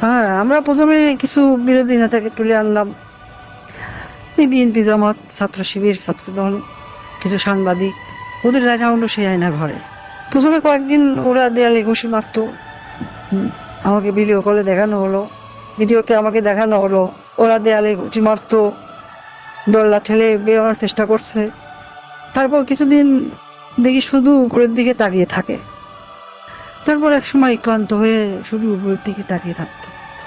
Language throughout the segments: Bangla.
হ্যাঁ আমরা প্রথমে কিছু বিরোধী নেতাকে তুলে আনলাম। বিএনপি জামাত, ছাত্র শিবির ছাত্রদল কিছু সাংবাদিক, ওদের জায়গা হলো সেই আয়না ঘরে। প্রথমে কয়েকদিন ওরা দেয়ালে ঘুষি মারতো। আমাকে ভিডিও কলে দেখানো হলো। ভিডিওতে আমাকে দেখানো হলো, ওরা দেয়ালে ঘুষি মারতো। ডল্লা ঠেলে বেরোনোর চেষ্টা করছে। তারপর কিছুদিন দেখি শুধু উপরের দিকে তাকিয়ে থাকে। তারপর এক সময় ক্লান্ত হয়ে শুধু উপরের দিকে তাকিয়ে থাকতো।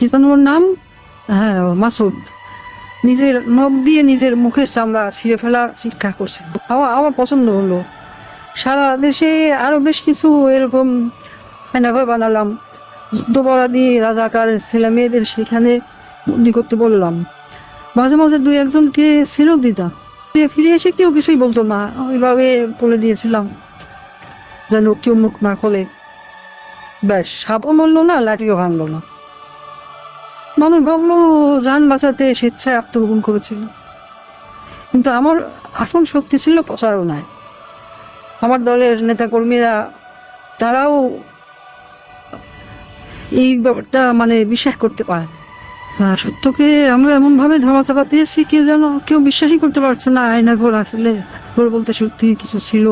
কি নাম? হ্যাঁ মাসুদ। নিজের নখ দিয়ে নিজের মুখের চামড়া ছিঁড়ে ফেলার শিক্ষা করছে। আমার আমার পছন্দ হলো। সারা দেশে আরও বেশ কিছু এরকম আয়নাঘর বানালাম। যুদ্ধপরাধী রাজাকার ছেলে মেয়েদের সেখানে বন্দি করতে বললাম। মাঝে মাঝে দুই একজনকে ছেড়েও দিতাম। ফিরে এসে কেউ কিছুই বলতো না। ওইভাবে বলে দিয়েছিলাম, যেন কেউ মুখ না খোলে। ব্যাস, সাপও মরলো না, লাঠিও ভাঙলো না। মানুষ ভাবলো যান বাঁচাতে স্বেচ্ছায় আত্মগোপন করেছিল কিন্তু আমার আসল শক্তি ছিল প্রচারণায়। আমার দলের নেতাকর্মীরা, তারাও এই ব্যাপারটা মানে বিশ্বাস করতে পারে সত্যকে আমরা এমন ভাবে ধামা চাপা দিয়েছি কেউ যেন কেউ বিশ্বাসই করতে পারছে না আয়না ঘর আসলে ঘর বলতে সত্যি কিছু ছিল।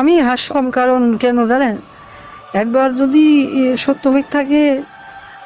আমি হাসলাম, কারণ কেন জানেন? একবার যদি সত্য হয়ে মিথ্যাকে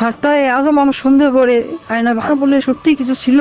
আর আজম মানুষ সন্দেহ করে। আয়না ভাড়া বলে সত্যি কিছু ছিল?